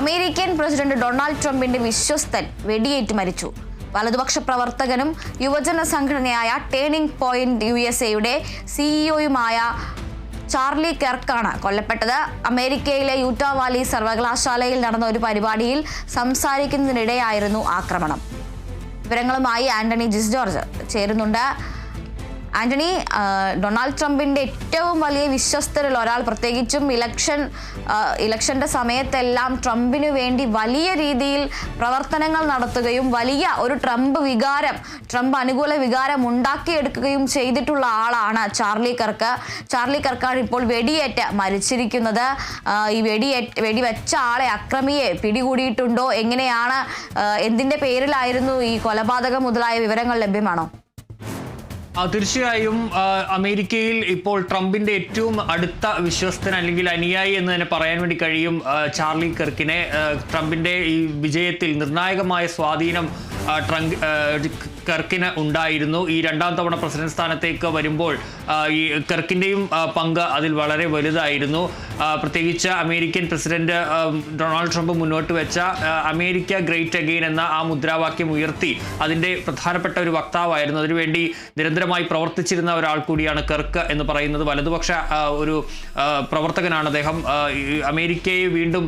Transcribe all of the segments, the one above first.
American president Donald ട്രംപിന്റെ വിശ്വസ്തൻ വെടിയേറ്റ് മരിച്ചു. വലതുപക്ഷ പ്രവർത്തകനും യുവജന സംഘടനയായ ടേണിംഗ് പോയിന്റ് യു എസ് എയുടെ സിഇഒയുമായ ചാർലി കെർക്കാണ് കൊല്ലപ്പെട്ടത്. അമേരിക്കയിലെ യൂട്ടാ വാലി സർവകലാശാലയിൽ നടന്ന ഒരു പരിപാടിയിൽ സംസാരിക്കുന്നതിനിടെയായിരുന്നു ആക്രമണം. വിവരങ്ങളുമായി ആന്റണി ജിസ് ജോർജ് ചേരുന്നുണ്ട്. ആന്റണി ഡൊണാൾഡ് ട്രംപിന്റെ ഏറ്റവും വലിയ വിശ്വസ്തരിൽ ഒരാൾ പ്രത്യേകിച്ചും ഇലക്ഷൻ ആ, ഇലക്ഷന്റെ സമയത്തെല്ലാം ട്രംപിന് വേണ്ടി വലിയ രീതിയിൽ പ്രവർത്തനങ്ങൾ നടത്തുകയും വലിയ ഒരു ട്രംപ് വികാരം ട്രംപ് അനുകൂല വികാരം ഉണ്ടാക്കിയെടുക്കുകയും ചെയ്തിട്ടുള്ള ആളാണ് ചാർലി കർക്ക്. ചാർലി കർക്കാണ് ഇപ്പോൾ വെടിയേറ്റ് മരിച്ചിരിക്കുന്നത്. ഈ വെടിയേറ്റ് വെടിവെച്ച ആളെ അക്രമിയെ പിടികൂടിയിട്ടുണ്ടോ? എങ്ങനെയാണ്? എന്തിന്റെ പേരിലായിരുന്നു ഈ കൊലപാതകം? മുതലായ വിവരങ്ങൾ ലഭ്യമാണോ? തീർച്ചയായും അമേരിക്കയിൽ ഇപ്പോൾ ട്രംപിന്റെ ഏറ്റവും അടുത്ത വിശ്വസ്തൻ അല്ലെങ്കിൽ അനുയായി എന്ന് തന്നെ പറയാൻ വേണ്ടി കഴിയും ചാർലി കെർക്കിനെ. ട്രംപിന്റെ ഈ വിജയത്തിൽ നിർണായകമായ സ്വാധീനം ട്രംപ് ആ, കെർക്കിന് ഉണ്ടായിരുന്നു. ഈ രണ്ടാം തവണ പ്രസിഡന്റ് സ്ഥാനത്തേക്ക് വരുമ്പോൾ ഈ കെർക്കിന്റെയും പങ്ക് അതിൽ വളരെ വലുതായിരുന്നു. പ്രത്യേകിച്ച് അമേരിക്കൻ പ്രസിഡന്റ് ഡൊണാൾഡ് ട്രംപ് മുന്നോട്ട് വെച്ച അമേരിക്ക ഗ്രേറ്റ് അഗെയിൻ എന്ന ആ മുദ്രാവാക്യം ഉയർത്തി അതിന്റെ പ്രധാനപ്പെട്ട ഒരു വക്താവായിരുന്നു. അതിനുവേണ്ടി നിരന്തരമായി പ്രവർത്തിച്ചിരുന്ന ഒരാൾ കൂടിയാണ് കെർക്ക് എന്ന് പറയുന്നത്. വലതുപക്ഷ ഒരു പ്രവർത്തകനാണ് അദ്ദേഹം. അമേരിക്കയെ വീണ്ടും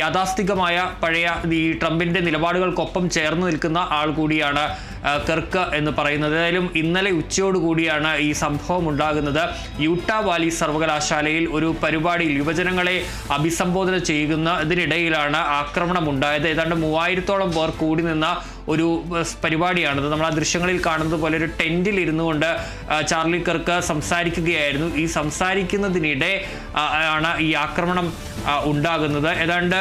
യാഥാസ്ഥികമായ പഴയ ഈ ട്രംപിന്റെ നിലപാടുകൾക്കൊപ്പം ചേർന്ന് നിൽക്കുന്ന ആൾ കൂടിയാണ് കെർക്ക് എന്ന് പറയുന്നത്. ഏതായാലും ഇന്നലെ ഉച്ചയോടുകൂടിയാണ് ഈ സംഭവം ഉണ്ടാകുന്നത്. യൂട്ടാ വാലി സർവകലാശാലയിൽ ഒരു പരിപാടിയിൽ യുവജനങ്ങളെ അഭിസംബോധന ചെയ്യുന്നതിനിടയിലാണ് ആക്രമണം ഉണ്ടായത്. ഏതാണ്ട് മൂവായിരത്തോളം പേർ കൂടി നിന്ന ഒരു പരിപാടിയാണത്. നമ്മൾ ആ ദൃശ്യങ്ങളിൽ കാണുന്നത് പോലെ ഒരു ടെന്റിൽ ഇരുന്നു കൊണ്ട് ചാർലി കർക്ക് സംസാരിക്കുകയായിരുന്നു. ഈ സംസാരിക്കുന്നതിനിടെ ആണ് ഈ ആക്രമണം ഉണ്ടാകുന്നത്. ഏതാണ്ട്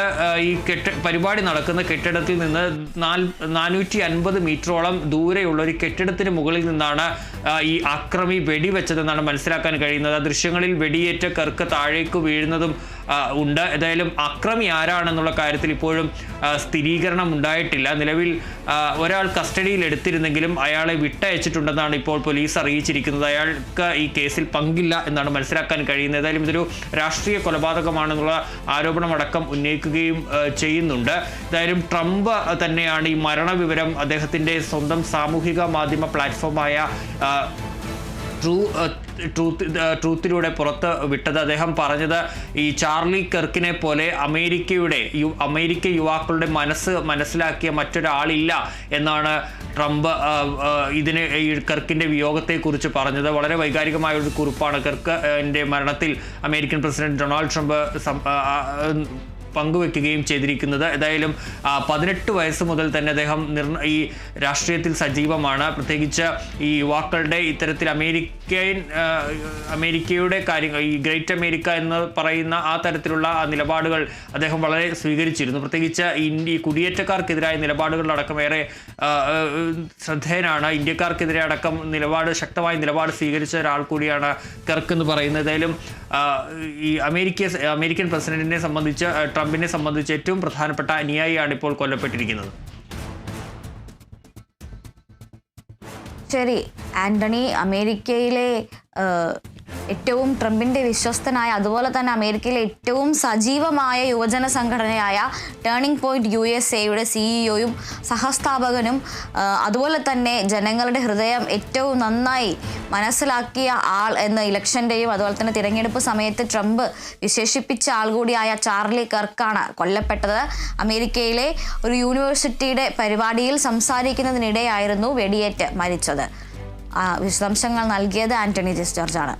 ഈ കെട്ട പരിപാടി നടക്കുന്ന കെട്ടിടത്തിൽ നിന്ന് നാൽ നാനൂറ്റി അൻപത് മീറ്ററോളം ദൂരെയുള്ള ഒരു കെട്ടിടത്തിന് മുകളിൽ നിന്നാണ് ഈ ആക്രമി വെടിവെച്ചതെന്നാണ് മനസ്സിലാക്കാൻ കഴിയുന്നത്. ആ ദൃശ്യങ്ങളിൽ വെടിയേറ്റ കർക്ക് താഴേക്ക് വീഴുന്നതും ഉണ്ട്. ഏതായാലും അക്രമി ആരാണെന്നുള്ള കാര്യത്തിൽ ഇപ്പോഴും സ്ഥിരീകരണം ഉണ്ടായിട്ടില്ല. നിലവിൽ ഒരാൾ കസ്റ്റഡിയിൽ എടുത്തിരുന്നെങ്കിലും അയാളെ വിട്ടയച്ചിട്ടുണ്ടെന്നാണ് ഇപ്പോൾ പോലീസ് അറിയിച്ചിരിക്കുന്നത്. അയാൾക്ക് ഈ കേസിൽ പങ്കില്ല എന്നാണ് മനസ്സിലാക്കാൻ കഴിയുന്നത്. ഏതായാലും ഇതൊരു രാഷ്ട്രീയ കൊലപാതകമാണെന്നുള്ള ആരോപണമടക്കം ഉന്നയിക്കുകയും ചെയ്യുന്നുണ്ട്. ഏതായാലും ട്രംപ് തന്നെയാണ് ഈ മരണവിവരം അദ്ദേഹത്തിന്റെ സ്വന്തം സാമൂഹിക മാധ്യമ പ്ലാറ്റ്ഫോമായ ട്രൂ ട്രൂത്ത് ട്രൂത്തിലൂടെ പുറത്ത് വിട്ടത് അദ്ദേഹം പറഞ്ഞത് ഈ ചാർലി കെർക്കിനെ പോലെ അമേരിക്കയുടെ യു അമേരിക്ക യുവാക്കളുടെ മനസ്സ് മനസ്സിലാക്കിയ മറ്റൊരാളില്ല എന്നാണ് ട്രംപ് ഇതിന് ഈ കെർക്കിന്റെ വിയോഗത്തെക്കുറിച്ച് പറഞ്ഞത്. വളരെ വൈകാരികമായ ഒരു കുറിപ്പാണ് കെർക്ക് എന്റെ മരണത്തിൽ അമേരിക്കൻ പ്രസിഡന്റ് ഡൊണാൾഡ് ട്രംപ് പങ്കുവെക്കുകയും ചെയ്തിരിക്കുന്നത്. ഏതായാലും പതിനെട്ട് വയസ്സ് മുതൽ തന്നെ അദ്ദേഹം ഈ രാഷ്ട്രീയത്തിൽ സജീവമാണ്. പ്രത്യേകിച്ച് ഈ യുവാക്കളുടെ ഇത്തരത്തിൽ അമേരിക്കൻ അമേരിക്കയുടെ കാര്യങ്ങൾ ഈ ഗ്രേറ്റ് അമേരിക്ക എന്ന് പറയുന്ന ആ തരത്തിലുള്ള നിലപാടുകൾ അദ്ദേഹം വളരെ സ്വീകരിച്ചിരുന്നു. പ്രത്യേകിച്ച് ഇന്ത്യ കുടിയേറ്റക്കാർക്കെതിരായ നിലപാടുകളിലടക്കം ഏറെ ശ്രദ്ധേയനാണ്. ഇന്ത്യക്കാർക്കെതിരെ അടക്കം നിലപാട് ശക്തമായ നിലപാട് സ്വീകരിച്ച ഒരാൾ കൂടിയാണ് കെർക്ക് എന്ന് പറയുന്നത്. ഏതായാലും ഈ അമേരിക്ക അമേരിക്കൻ പ്രസിഡന്റിനെ സംബന്ധിച്ച് ട്രംപിനെ സംബന്ധിച്ച് ഏറ്റവും പ്രധാനപ്പെട്ട അനുയായിയാണ് ഇപ്പോൾ കൊല്ലപ്പെട്ടിരിക്കുന്നത്. ശരി ആന്റണി അമേരിക്കയിലെ ഏറ്റവും ട്രംപിന്റെ വിശ്വസ്തനായ അതുപോലെ തന്നെ അമേരിക്കയിലെ ഏറ്റവും സജീവമായ യുവജന സംഘടനയായ ടേണിംഗ് പോയിന്റ് യു എസ് എയുടെ സിഇഒയും സഹസ്ഥാപകനും അതുപോലെ തന്നെ ജനങ്ങളുടെ ഹൃദയം ഏറ്റവും നന്നായി മനസ്സിലാക്കിയ ആൾ എന്ന ഇലക്ഷന്റെയും അതുപോലെ തന്നെ തിരഞ്ഞെടുപ്പ് സമയത്ത് ട്രംപ് വിശേഷിപ്പിച്ച ആൾ കൂടിയായ ചാർലി കർക്കാണ് കൊല്ലപ്പെട്ടത്. അമേരിക്കയിലെ ഒരു യൂണിവേഴ്സിറ്റിയുടെ പരിപാടിയിൽ സംസാരിക്കുന്നതിനിടെയായിരുന്നു വെടിയേറ്റ് മരിച്ചത്. വിശദാംശങ്ങൾ നൽകിയത് ആന്റണി ജെസ് ജോർജാണ്.